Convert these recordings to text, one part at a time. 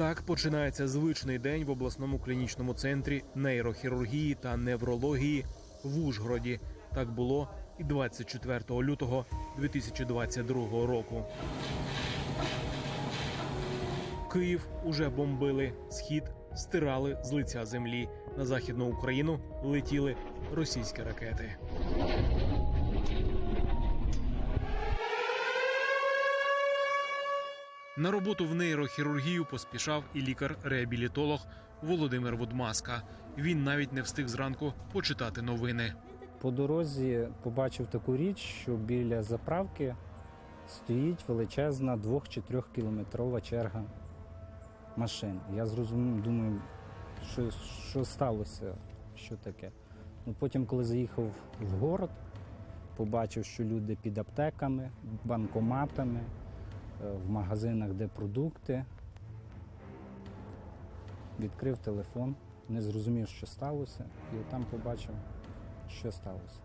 Так починається звичний день в обласному клінічному центрі нейрохірургії та неврології в Ужгороді. Так було і 24 лютого 2022 року. Київ уже бомбили, схід стирали з лиця землі. На західну Україну летіли російські ракети. На роботу в нейрохірургію поспішав і лікар-реабілітолог Володимир Вудмаска. Він навіть не встиг зранку почитати новини. По дорозі побачив таку річ, що біля заправки стоїть величезна 2 чи 3 кілометрова черга машин. Я зрозумів, думаю, що, що сталося, що таке. Ну, потім, коли заїхав в город, побачив, що люди під аптеками, банкоматами, в магазинах, де продукти. Відкрив телефон, не зрозумів, що сталося, і там побачив, що сталося.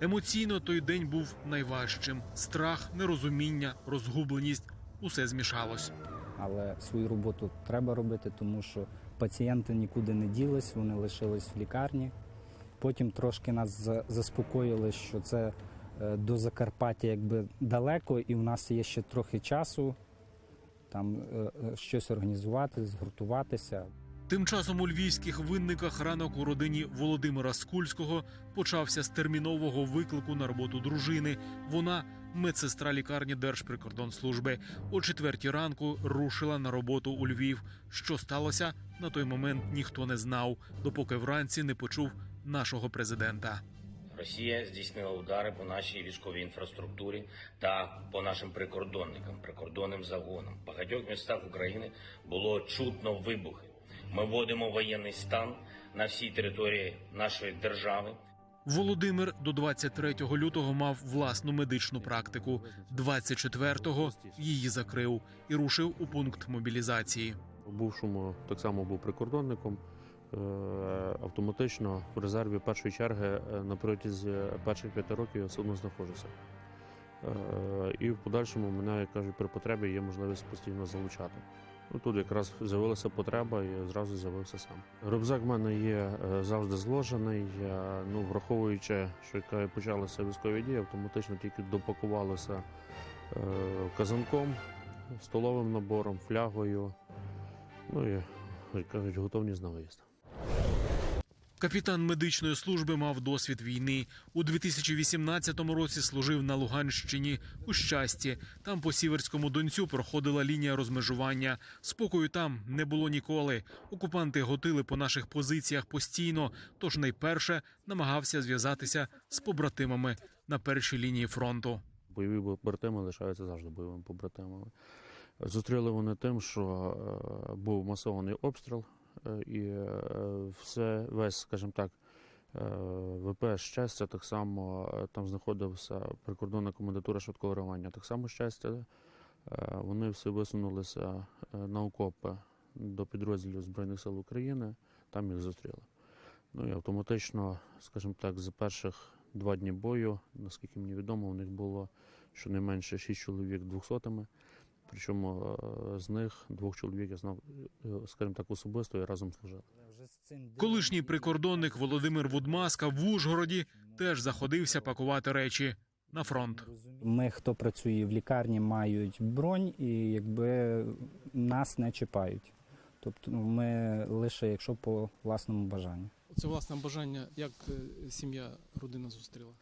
Емоційно той день був найважчим: страх, нерозуміння, розгубленість усе змішалось. Але свою роботу треба робити, тому що пацієнти нікуди не ділись, вони лишились в лікарні. Потім трошки нас заспокоїли, що це е, до Закарпаття якби далеко, і в нас є ще трохи часу там е, е, щось організувати, згуртуватися. Тим часом у львівських винниках ранок у родині Володимира Скульського почався з термінового виклику на роботу дружини. Вона медсестра лікарні Держприкордонслужби. О четвертій ранку рушила на роботу у Львів. Що сталося на той момент ніхто не знав, допоки вранці не почув нашого президента. Росія здійснила удари по нашій військовій інфраструктурі та по нашим прикордонникам, прикордонним загонам. В багатьох містах України було чутно вибухи. Ми вводимо воєнний стан на всій території нашої держави. Володимир до 23 лютого мав власну медичну практику. 24-го її закрив і рушив у пункт мобілізації. У бувшому так само був прикордонником. Е, Автоматично в резерві першої черги е, на протязі перших п'яти років я все одно знаходжуся. Е, І в подальшому мене, як кажуть, при потребі є можливість постійно залучати. Ну, тут якраз з'явилася потреба і зразу з'явився сам. Рюкзак в мене є завжди зложений. Ну, враховуючи, що яка почалася військові дії, автоматично тільки допакувалося казанком, столовим набором, флягою. Ну і, як кажуть, готовність на виїзд. Капітан медичної служби мав досвід війни. У 2018 році служив на Луганщині у щасті. Там по сіверському донцю проходила лінія розмежування. Спокою там не було ніколи. Окупанти готили по наших позиціях постійно. Тож найперше намагався зв'язатися з побратимами на першій лінії фронту. Бойові побратими лишаються завжди бойовими побратимами. Зустріли вони тим, що е, був масований обстріл, і е, все, весь, скажімо так, е, ВПС щастя, так само е, там знаходився прикордонна комендатура швидкого реагування. Так само щастя. Е, Вони всі висунулися е, на окопи до підрозділів Збройних сил України, там їх зустріли. Ну і автоматично, скажімо так, за перших два дні бою, наскільки мені відомо, у них було щонайменше шість чоловік двохсотими. Причому е, з них двох чоловік я знав, е, скажімо так, особисто і разом служили. Колишній прикордонник Володимир Вудмаска в Ужгороді теж заходився пакувати речі на фронт. Ми, хто працює в лікарні, мають бронь і якби нас не чіпають. Тобто ну, ми лише якщо по власному бажанню. Це власне бажання, як е, сім'я, родина зустріла.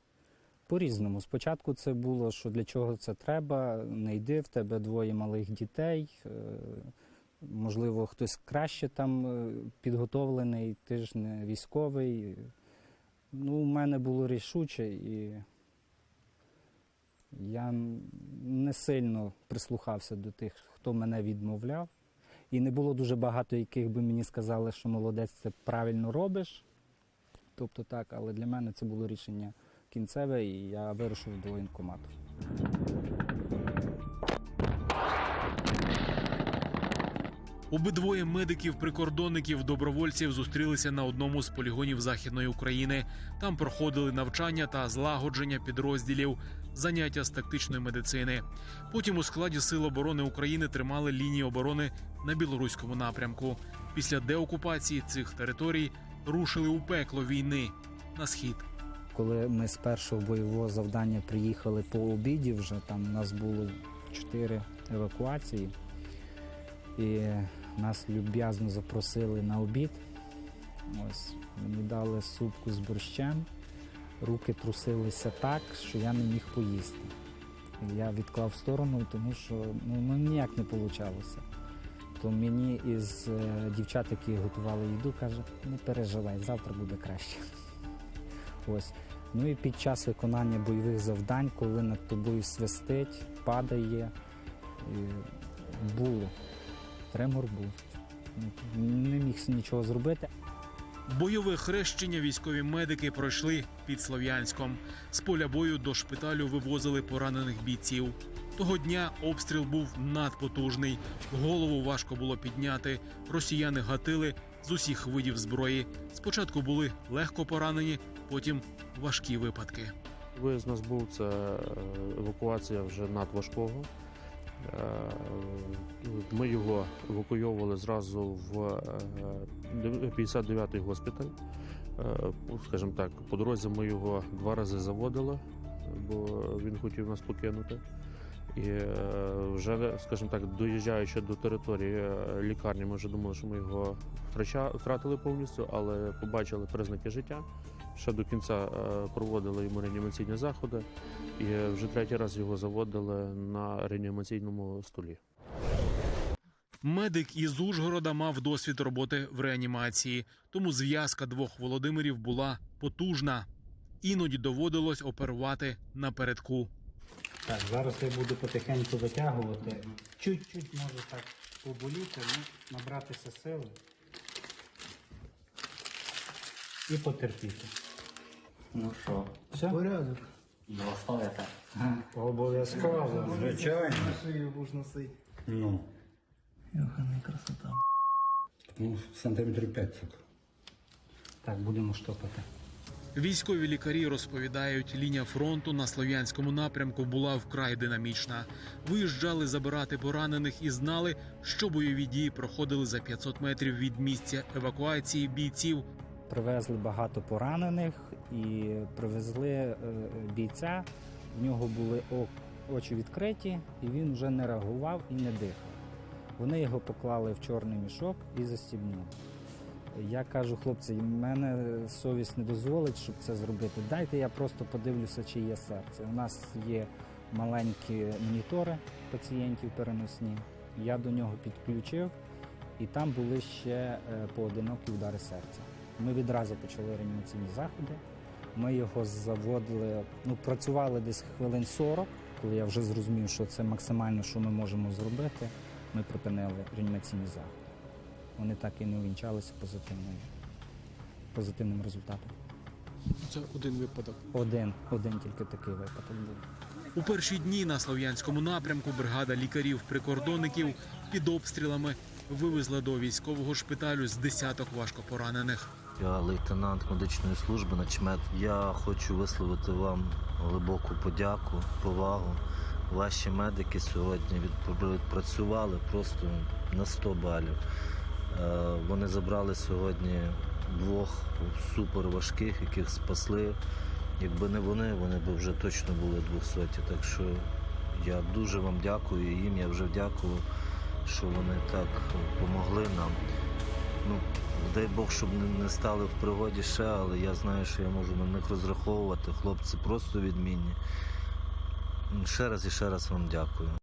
По-різному. Спочатку це було, що для чого це треба, не йди, в тебе двоє малих дітей. е, Можливо, хтось краще там е, підготовлений, ти ж не військовий. Ну, у мене було рішуче і я не сильно прислухався до тих, хто мене відмовляв. І не було дуже багато, яких би мені сказали, що молодець, це правильно робиш. Тобто так, але для мене це було рішення кінцеве, і я вирушив до воєнкомату. Обидвоє медиків-прикордонників добровольців зустрілися на одному з полігонів західної України. Там проходили навчання та злагодження підрозділів, заняття з тактичної медицини. Потім у складі Сил оборони України тримали лінії оборони на білоруському напрямку. Після деокупації цих територій рушили у пекло війни на схід. Коли ми з першого бойового завдання приїхали по обіді, вже там у нас було чотири евакуації, і нас люб'язно запросили на обід. Ось мені дали супку з борщем, руки трусилися так, що я не міг поїсти. Я відклав в сторону, тому що ну, ну ніяк не вийшло. То мені із е, дівчат, які готували їду, каже, не переживай, завтра буде краще. Ось. Ну і під час виконання бойових завдань, коли над тобою свистить, падає, було. Тремор був. Не міг нічого зробити. Бойове хрещення військові медики пройшли під Слов'янськом. З поля бою до шпиталю вивозили поранених бійців. Того дня обстріл був надпотужний. Голову важко було підняти. Росіяни гатили з усіх видів зброї. Спочатку були легко поранені, потім важкі випадки. Виїзд нас був це е, евакуація вже надважкого. Е, Ми його евакуйовували зразу в е, 59-й госпіталь. Е, ну, Скажімо так, по дорозі ми його два рази заводили, бо він хотів нас покинути. І е, вже, скажімо так, доїжджаючи до території е, лікарні, ми вже думали, що ми його втратили повністю, але побачили признаки життя. Ще до кінця е, проводили йому реанімаційні заходи, і вже третій раз його заводили на реанімаційному столі. Медик із Ужгорода мав досвід роботи в реанімації, тому зв'язка двох Володимирів була потужна. Іноді доводилось оперувати напередку. Так, зараз я буду потихеньку витягувати. Чуть-чуть може так поболіти, ну, набратися сили і потерпіти. Ну що, Все? порядок. Його? Обов'язково. Звичайно. Шию будеш носити. Ну, Йоханий красота. ну, сантиметрів 500. Так, будемо штопати. Військові лікарі розповідають, лінія фронту на слов'янському напрямку була вкрай динамічна. Виїжджали забирати поранених і знали, що бойові дії проходили за 500 метрів від місця евакуації бійців. Привезли багато поранених і привезли е, бійця. В нього були очі відкриті, і він вже не реагував і не дихав. Вони його поклали в чорний мішок і застібнули. Я кажу, хлопці, мене совість не дозволить, щоб це зробити. Дайте я просто подивлюся, чи є серце. У нас є маленькі монітори пацієнтів переносні. Я до нього підключив, і там були ще е, поодинокі удари серця. Ми відразу почали реанімаційні заходи. Ми його заводили, ну працювали десь хвилин 40, коли я вже зрозумів, що це максимально, що ми можемо зробити. Ми припинили реанімаційні заходи. Вони так і не увінчалися позитивною, позитивним результатом. Це один випадок. Один, один тільки такий випадок був. У перші дні на слов'янському напрямку бригада лікарів-прикордонників під обстрілами вивезла до військового шпиталю з десяток важкопоранених. Я лейтенант медичної служби начмет. Я хочу висловити вам глибоку подяку, повагу. Ваші медики сьогодні відпра- відпрацювали просто на 100 балів. Е, Вони забрали сьогодні двох суперважких, яких спасли. Якби не вони, вони б вже точно були 200. Так що я дуже вам дякую їм. Я вже дякую, що вони так допомогли нам. Ну, дай Бог, щоб не стали в пригоді ще, але я знаю, що я можу на них розраховувати. Хлопці просто відмінні. Ще раз і ще раз вам дякую.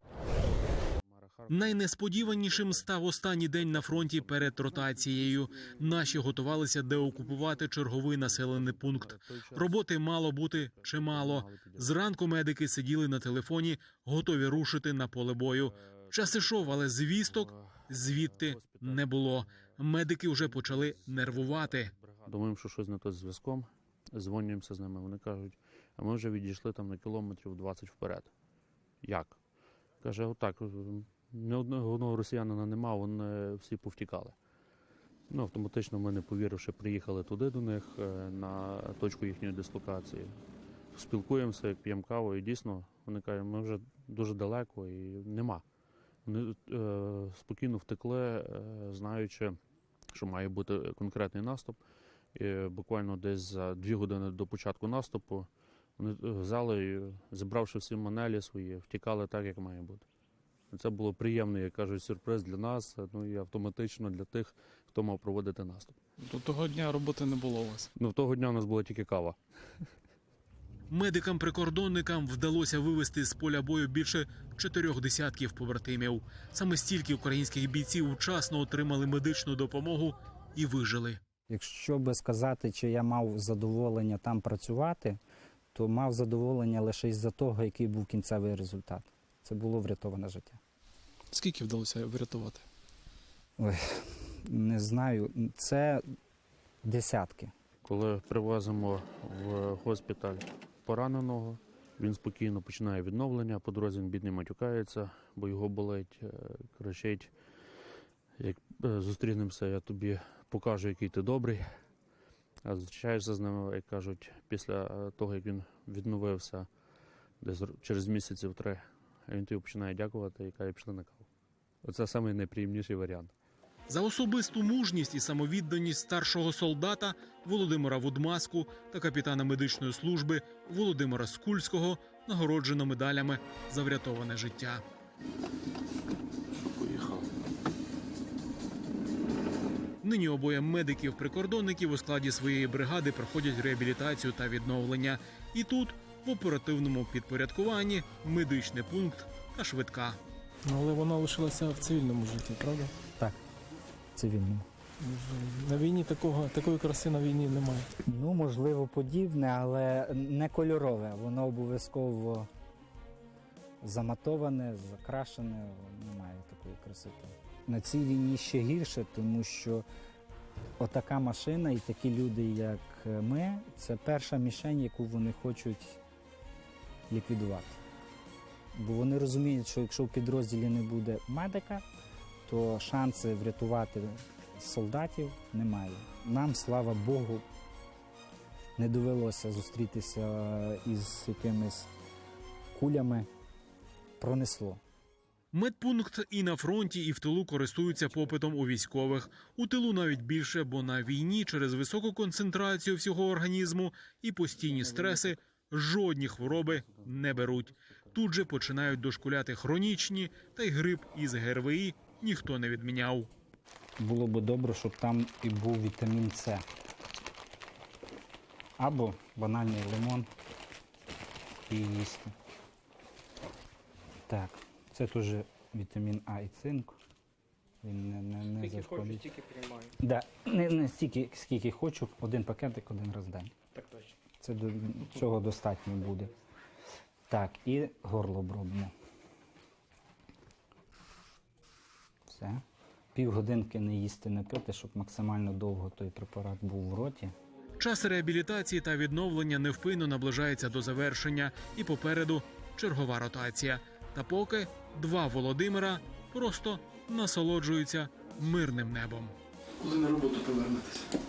Найнесподіванішим став останній день на фронті перед ротацією. Наші готувалися деокупувати черговий населений пункт. Роботи мало бути чимало. Зранку медики сиділи на телефоні, готові рушити на поле бою. Час ішов, але звісток звідти не було. Медики вже почали нервувати. Думаємо, що щось не то з зв'язком. Дзвонюємося з ними. Вони кажуть, а ми вже відійшли там на кілометрів 20 вперед. Як? Каже, отак. Ні одного росіянина нема, вони всі повтікали. Ну, автоматично ми, не повіривши, приїхали туди до них е, на точку їхньої дислокації. Спілкуємося, п'ємо каву, і дійсно вони кажуть, ми вже дуже далеко і нема. Вони е, спокійно втекли, е, знаючи, що має бути конкретний наступ. І буквально десь за дві години до початку наступу вони е, взяли і, зібравши всі манелі свої, втікали так, як має бути. Це було приємний, як кажуть, сюрприз для нас, ну і автоматично для тих, хто мав проводити наступ. До того дня роботи не було у вас. Ну, того дня у нас була тільки кава. Медикам-прикордонникам вдалося вивести з поля бою більше чотирьох десятків побратимів. Саме стільки українських бійців вчасно отримали медичну допомогу і вижили. Якщо би сказати, чи я мав задоволення там працювати, то мав задоволення лише із-за того, який був кінцевий результат. Це було врятоване життя. Скільки вдалося врятувати? Не знаю, це десятки. Коли привозимо в госпіталь пораненого, він спокійно починає відновлення, по дорозі він бідний матюкається, бо його болить, е, кричить. Як е, зустрінемося, я тобі покажу, який ти добрий. А зустрічаєшся з ним, як кажуть, після е, того, як він відновився десь через місяців три, він тобі починає дякувати і каже, пішли на каву. Оце найнеприємніший варіант. За особисту мужність і самовідданість старшого солдата Володимира Вудмаску та капітана медичної служби Володимира Скульського нагороджено медалями за врятоване життя. Поїхав. Нині обоє медиків-прикордонників у складі своєї бригади проходять реабілітацію та відновлення. І тут, в оперативному підпорядкуванні, медичний пункт та швидка. Ну, але вона лишилася в цивільному житті, правда? Цивільному. В- На війні такого, такої краси на війні немає. Ну, можливо, подібне, але не кольорове. Воно обов'язково заматоване, закрашене, немає такої красоти. На цій війні ще гірше, тому що отака машина і такі люди, як ми, це перша мішень, яку вони хочуть ліквідувати. Бо вони розуміють, що якщо в підрозділі не буде медика, то шанси врятувати солдатів немає. Нам, слава Богу, не довелося зустрітися із якимись кулями. Пронесло. Медпункт і на фронті, і в тилу користуються попитом у військових. У тилу навіть більше, бо на війні через високу концентрацію всього організму і постійні стреси жодні хвороби не беруть. Тут же починають дошкуляти хронічні, та й грип із ГРВІ ніхто не відміняв. Було б добре, щоб там і був вітамін С. Або банальний лимон і їсти. Так, це теж вітамін А і цинк. Він не, не, не зашкодить. тільки приймаю. Да, не, не стільки, скільки хочу, один пакетик один раз в день. Так точно. Це до, цього достатньо буде. Так, і горло обробимо. Все. Півгодинки не їсти, не пити, щоб максимально довго той препарат був в роті. Час реабілітації та відновлення невпинно наближається до завершення, і попереду чергова ротація. Та поки два Володимира просто насолоджуються мирним небом. Коли на роботу повернетеся?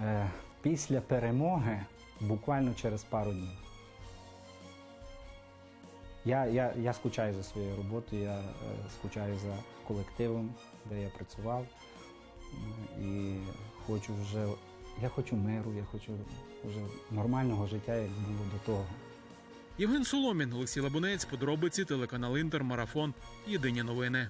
Е, після перемоги буквально через пару днів. Я, я, я скучаю за своєю роботою, я е, скучаю за колективом, де я працював. І хочу вже, я хочу миру, я хочу вже нормального життя, як було до того. Євген Соломін, Олексій Лабунець, подробиці, телеканал Інтер, Марафон. Єдині новини.